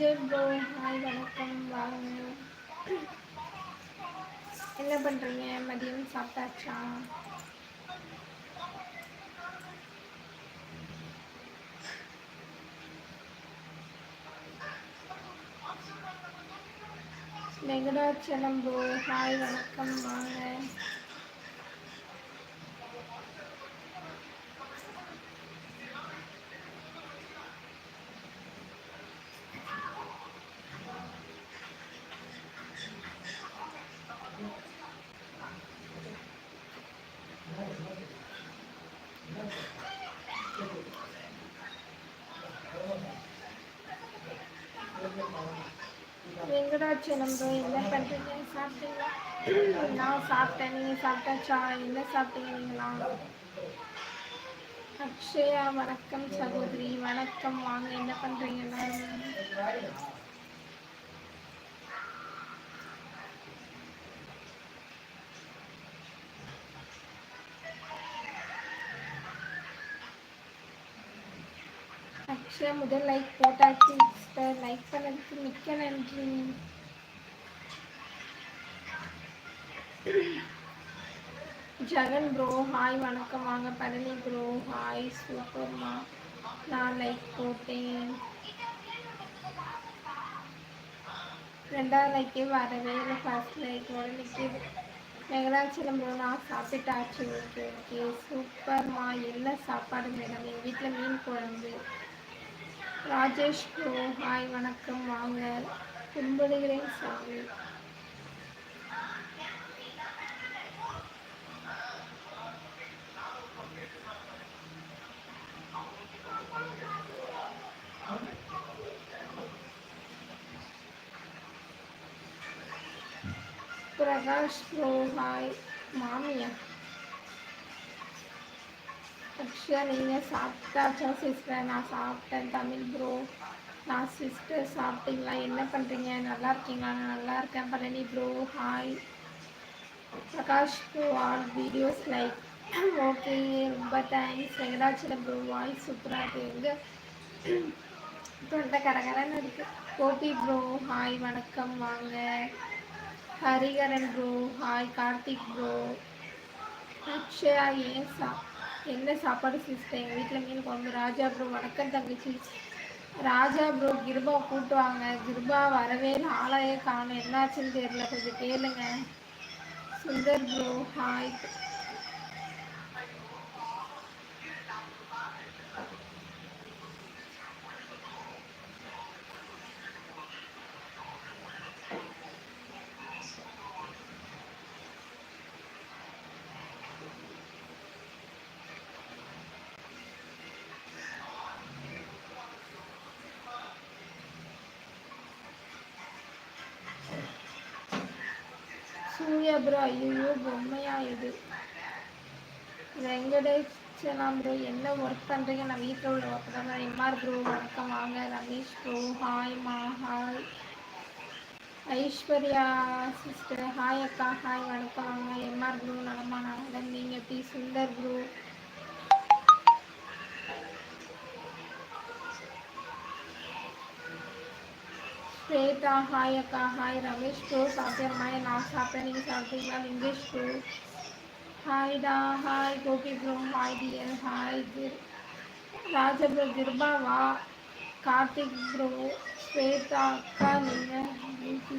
Vijay bro hi வணக்கம் வாங்க என்ன பண்ணுறீங்க மதியம் சாப்பிட்டாச்சா வெங்கடாச்சலம் ப்ரோ ஹாய் வணக்கம். வாங்க. வெங்கடாச்சலம் ப்ரோ என்ன பண்ணுறீங்க சாப்பிட்டீங்களா? நான் சாப்பிட்டேன் நீங்கள் சாப்பிட்டாச்சா? என்ன சாப்பிட்டீங்க நீங்களாம் அக்ஷயா வணக்கம் சகோதரி. வணக்கம். வாங்க என்ன பண்ணுறீங்க எல்லாரும் முதல் லைக் போட்டாச்சு சிஸ்டர் லைக் பண்ணதுக்கு மிக்க நன்றி. ஜெகன் ப்ரோ ஹாய் வணக்கம். வாங்க பழனி ப்ரோ ஹாய் சூப்பர்மா. நான் லைக் போட்டேன். ரெண்டாவது லைக்கே வரவே இல்லை. ஃபர்ஸ்ட் லைக்கோட நிற்கிது வெங்கடாச்சலம் ப்ரோ நான் சாப்பிட்டாச்சு. ஓகே ஓகே சூப்பர்மா. என்ன சாப்பாடு மேடம் எங்கள் வீட்டில் மீன் குழம்பு. ராஜேஷ் ப்ரோ ஹாய் வணக்கம். வாங்க. கும்பிடுகிறேன் சாமி பிரகாஷ் ப்ரோ ஹாய். மாமியா அக்ஷயா நீங்கள் சாப்பிட்டாச்சா சிஸ்டர் நான் சாப்பிட்டேன் தமிழ் ப்ரோ நான் சிஸ்டர் சாப்பிட்டீங்களா? என்ன பண்ணுறீங்க நல்லா இருக்கீங்களா? நான் நல்லா இருக்கேன். Palani bro hi Prakash bro all videos like okay ரொம்ப தேங்க்ஸ் வெங்கடாச்சலம் ப்ரோ வாய்ஸ் சூப்பராக இருக்குது எங்கே? தொண்டை கரகரன்னு இருக்கு. கோபி ப்ரோ ஹாய் வணக்கம். வாங்க. Hariharan bro hi Karthik bro Akshaya ஏன் சா என்ன சாப்பாடு சிஸ்டர்? எங்கள் வீட்டில் மீன் குழம்பு ராஜா ப்ரோ வணக்கம் தங்கச்சி. ராஜா ப்ரோ கிருபா கூட்டுவாங்க கிருபா வரவே இல்லை ஆளையே காணும். என்னாச்சுன்னு தெரியல கொஞ்சம் கேளுங்க. சுந்தர் ப்ரோ ஹாய் ப்ரோ ஐயோ பொம்மையா இது வெங்கடேஷனா ப்ரோ என்ன ஒர்க் பண்ணுறீங்க நான் வீட்டில் உள்ள ஒர்க் தான் எம்ஆர் ப்ரோ வணக்கம் வாங்க. ரமேஷ் ப்ரோ ஹாய் மா ஹாய் ஐஸ்வர்யா சிஸ்டர் ஹாய் அக்கா ஹாய் வணக்கம் வாங்க. எம்ஆர் ப்ரோ நலமா நலம். நீங்கள் எப்படி? சுந்தர் ப்ரோ ஸ்வேதா ஹாய் அக்கா ஹாய் ரமேஷ் ப்ரோ சாப்பிட்டேம்மா நான் சாப்பிட்டேன் நீங்கள் சாப்பிட்டீங்களா Lingesh bro ஹாய்டா hi Gopi bro hi dear hi Gir Raja bro கிருபாவா கார்த்திக் ப்ரோ ஸ்வேதா அக்கா நீங்கள் பியூட்டி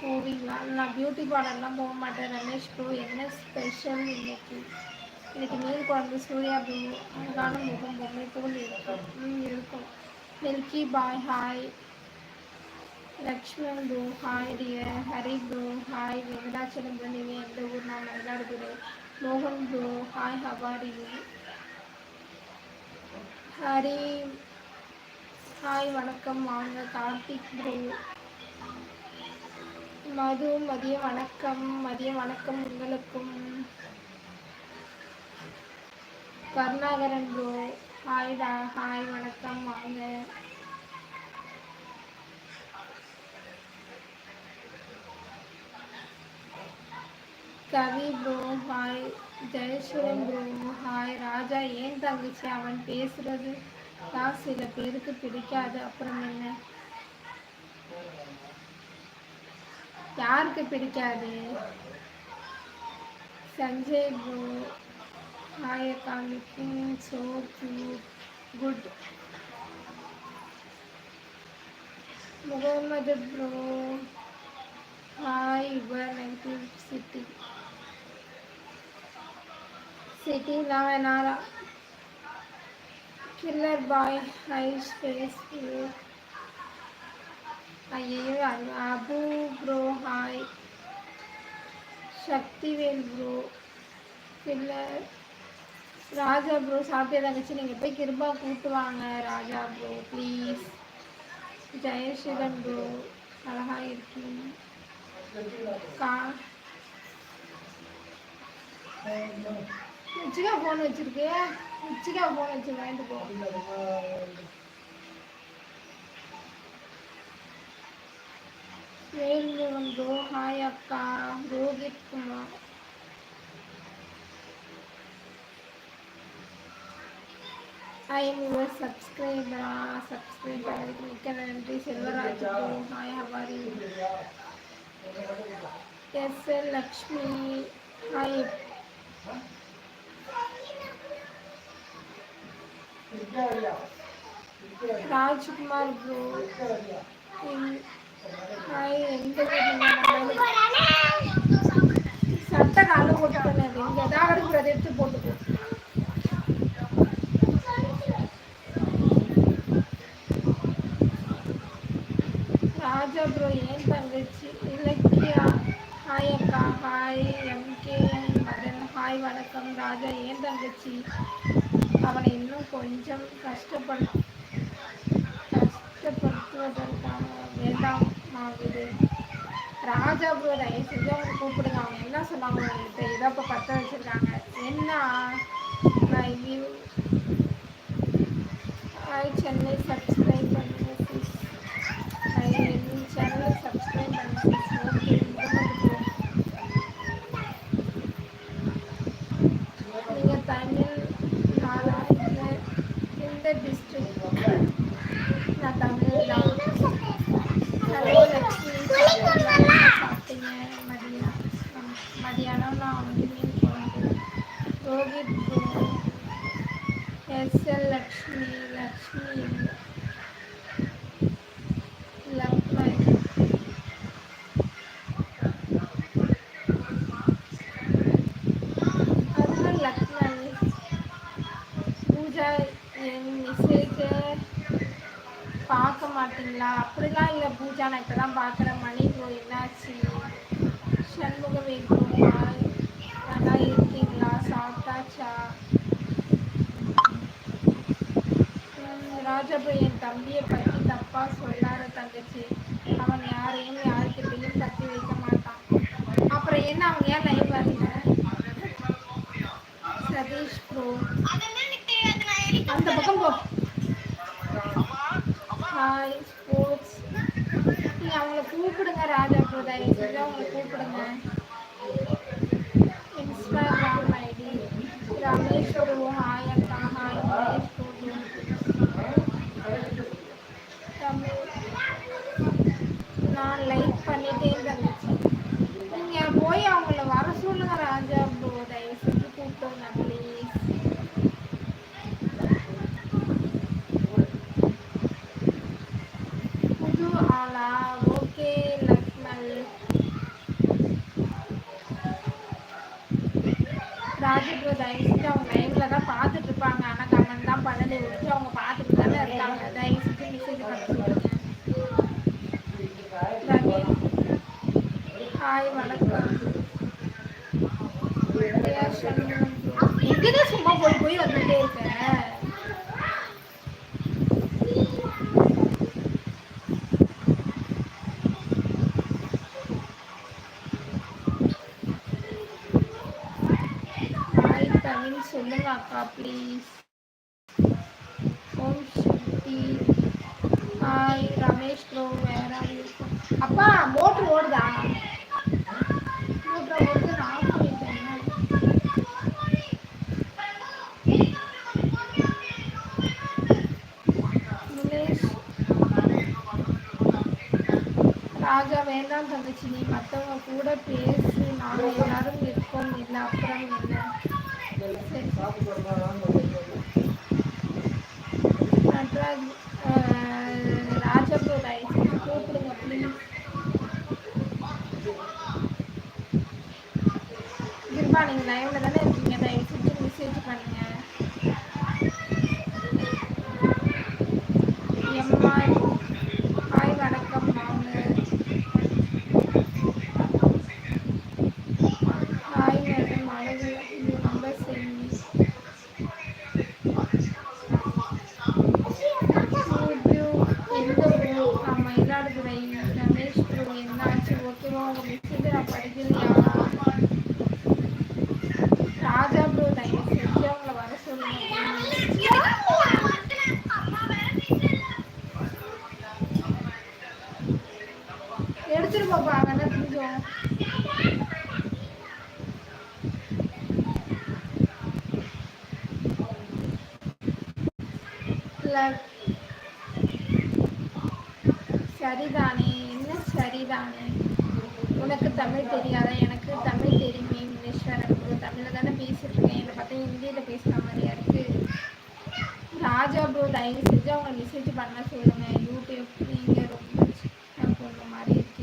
போவீங்களா நான் பியூட்டி பார்லர்லாம் போக மாட்டேன் ரமேஷ் ப்ரோ என்ன ஸ்பெஷல் இன்னைக்கு இன்னைக்கு மீன் குழம்பு சூர்யா ப்ரோ அழகான முகம் பொம்மை போல் இருக்கும் ம், இருக்கும் milky boy hi Laxman bro hi dear Hari bro hi Venkatachalam bro நீங்கள் எந்த ஊர் நான் மயிலாடுதுறை மோகன் ப்ரோ ஹாய் ஹவாரி ஹரி ஹாய் வணக்கம் வாங்க கார்த்திக் ப்ரோ மது மதிய வணக்கம் மதிய வணக்கம் உங்களுக்கும். கருணாகரன் ப்ரோ ஹாய்டா ஹாய் வணக்கம் வாங்க. Kavi bro hi Jayasuran bro hi Raja ஏன் தங்கச்சி? அவன் பேசுறது தான் சில பேருக்கு பிடிக்காது. அப்புறம் என்ன? யாருக்கு பிடிக்காது? சஞ்சய் ப்ரோ ஹாய் அக்கா looking so cute good. Mohammed bro hi your negative city சிட்டிலாம் வேணாரா கில்லர் பாய் ஹை ஸ்பேஸ் ஐயோ Abu bro hi Sakthivel bro killer Raja bro சாப்பிட்டே தங்கச்சி நீங்கள் போய் கிருபா கூப்பிட்டு வாங்க Raja bro please Jayasreethan bro அழகாக இருக்கீங்க கா உச்சிகா ஃபோன் வச்சிருக்கு உச்சிகா ஃபோன் வச்சு வாங்கிட்டு போ வேல்முருகன் ப்ரோ ஹாய் அக்கா Rohit Kumar I am your சப்ஸ்கிரைபரா subscribe பண்ணதுக்கு மிக்க நன்றி Selvaraj bro hi how are S L Rajkumar bro சட்டை கால போட்டு பண்ணது இங்கே ஏதாவது இருக்கிறத எடுத்து போட்டுக்கோ. ராஜா ப்ரோ ஏன் தங்கச்சி? இலக்கியா? ஹாய் அக்கா. ஹாய் எம்கே மதன் ஹாய் வணக்கம். ராஜா ஏன் தங்கச்சி? அவனை இன்னும் கொஞ்சம் கஷ்டப்பட கஷ்டப்படுத்துவதற்காக வேண்டாம். ஆகுது ராஜா ப்ரோ தயவு செஞ்சு அவங்க கூப்பிடுங்க. அவங்க என்ன சொன்னாங்க? உங்கள்கிட்ட இதை இப்போ பற்ற வச்சுருக்காங்க. என்ன எந்த டிஸ்ட்ரிக்ட் நான் தமிழ் தான் ஹலோ லக்ஷ்மி சாப்பிட்டீங்க மதியம் மதியானம் நான் வந்து மீன் குழம்பு ரோஹித் ப்ரோ எஸ்எல் லக்ஷ்மி லக்ஷ்மி லக்ஷ்மி அதுதான் லக்ஷ்மி பூஜா என் மெசேஜை பார்க்க மாட்டீங்களா அப்படிலாம் இல்லை பூஜா. நான் இப்போ தான் பார்க்குறேன். மணி ப்ரோ என்னாச்சு? சண்முகம் ப்ரோ நல்லா இருக்கீங்களா? சாப்பிட்டாச்சா? ராஜாபு என் தம்பியை பற்றி தப்பாக சொல்லாத தங்கச்சி. அவன் யாரையும் யாருக்கிட்டையும் கத்தி வைக்க மாட்டான். அப்புறம் என்ன அவங்க ஏன் லைவ் வரல சதீஷ் ப்ரோ அந்த பக்கம் போ. ஹாய் நீங்க அவங்கள கூப்பிடுங்க ராஜா ப்ரோ தயவு அவங்கள கூப்பிடுங்க. ஹாய் வணக்கம் எங்கதான் சும்மா போய் போய் வந்துட்டே இருக்கேன் வேண்டாம் தங்கச்சி நீ மற்றவங்க கூட பேசி நாங்கள் எல்லாரும் இருக்கோம் இல்லை அப்புறம் இல்லை சரி நட்ராஜ் ராஜபுரோட ஐசி கூப்பிடுங்க ப்ளீஸ் கிருபா நீங்கள் லைவில் தானே இருக்கீங்க தயவு செஞ்சு மெசேஜ் பண்ணுங்க எம்மா ஹாய் வணக்கம் வாங்க ஹாய் மேடம் அழகு இது ரொம்ப செய்தி யூடியூப் எந்த ஊர் நான் மயிலாடுதுறை ரமேஷ் ப்ரோ என்னாச்சு ஓகேவா உங்கள் மெசேஜ் நான் படிக்கலையா ராஜா ப்ரோ தயவு செஞ்சு அவங்கள வர சொல்லுங்க please. எடுத்துட்டு போப்பா அங்கே கொஞ்சம் சரிதானே என்ன சரிதானே? உனக்கு தமிழ் தெரியாதா? எனக்கு தமிழ் தெரியுமே இங்கிலீஷ் ப்ரோ தமிழில் தானே பேசிட்டு இருக்கேன் என்னை பார்த்தா ஹிந்தியில் பேசுகிற மாதிரியா இருக்கு. ராஜா ப்ரோ தயவு செஞ்சு அவங்க மெசேஜ் பண்ண சொல்லுங்க. யூடியூப் நீங்கள் ரொம்ப மாதிரி இருக்கு.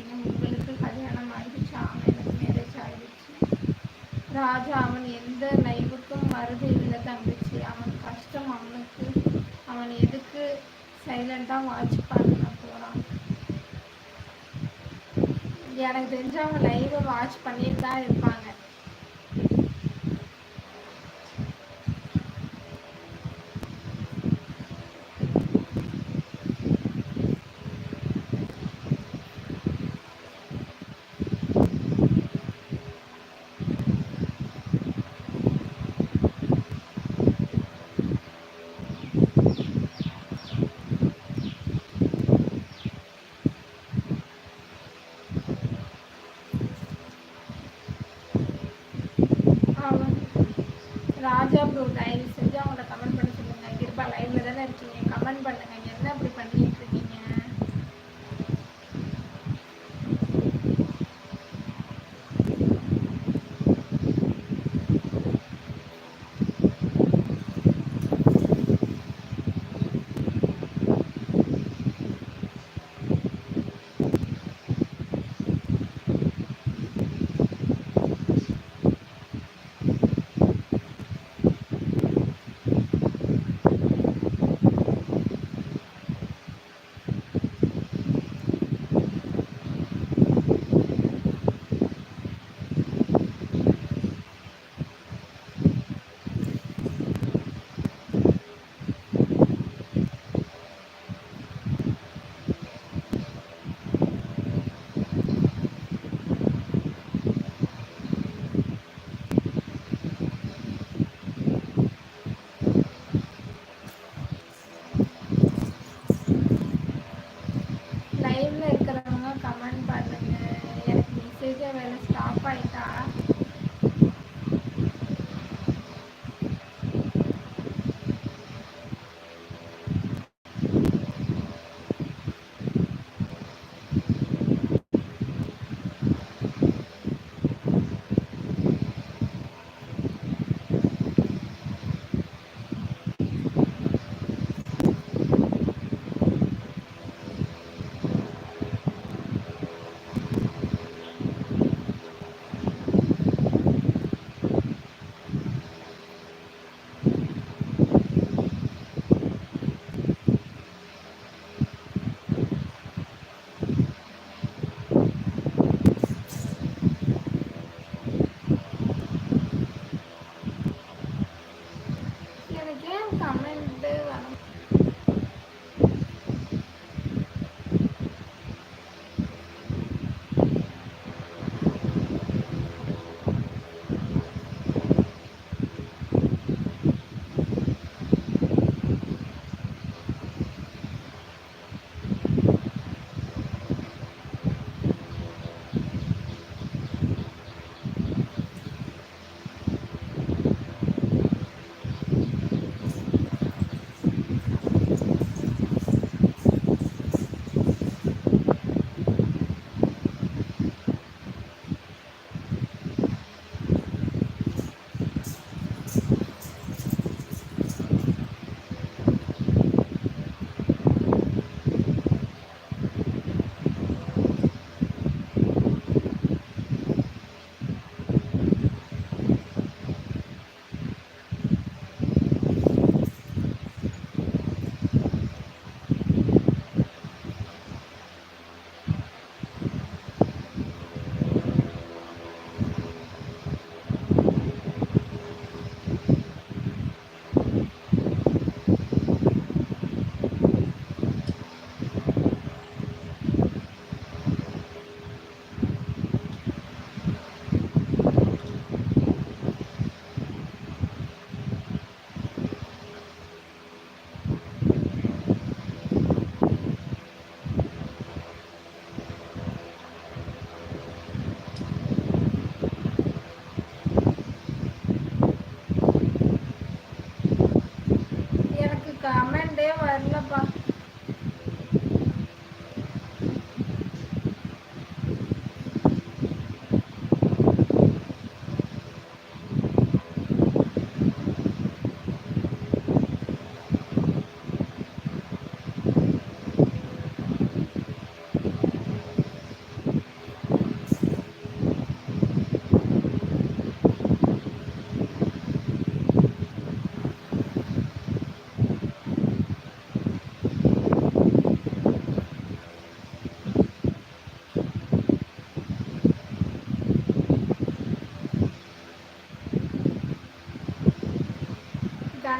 ராஜா அவன் எந்த நைவுக்கும் வருது இல்லை தங்கச்சி. அவன் கஷ்டம் அவனுக்கு. அவன் எதுக்கு சைலண்டாக வாட்ச் பண்ண போகிறான் எனக்கு தெரிஞ்சு அவன் லைவை வாட்ச் பண்ணிட்டு தான் இருப்பாங்க.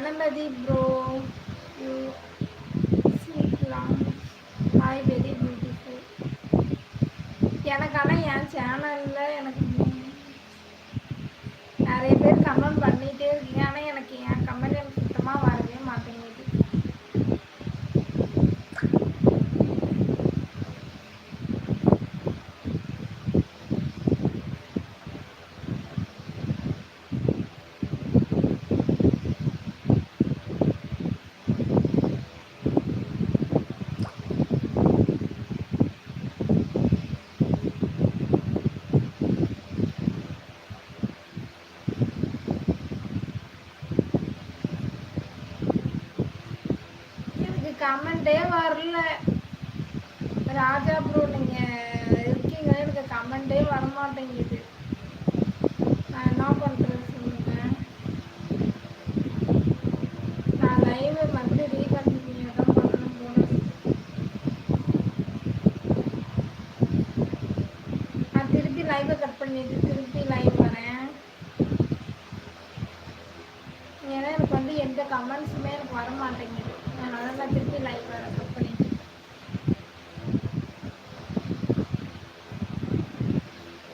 கணபதி ப்ரோ யூ ஸ்வீட்லாம் ஹாய் வெரி பியூட்டிஃபுல் எனக்கான என் சேனலில் எனக்கு நிறைய பேர் கமெண்ட் பண்ணிகிட்டே இருக்கீங்க. ஆனால் எனக்கு என் கமெண்ட் எனக்கு சுத்தமாக வரவே மாட்டேங்குது எனக்கு கமெண்டே வரல. ராஜா ப்ரோ நீங்கள் இருக்கீங்க எனக்கு கமெண்டே வர மாட்டேங்குது நான் என்ன பண்ணுறது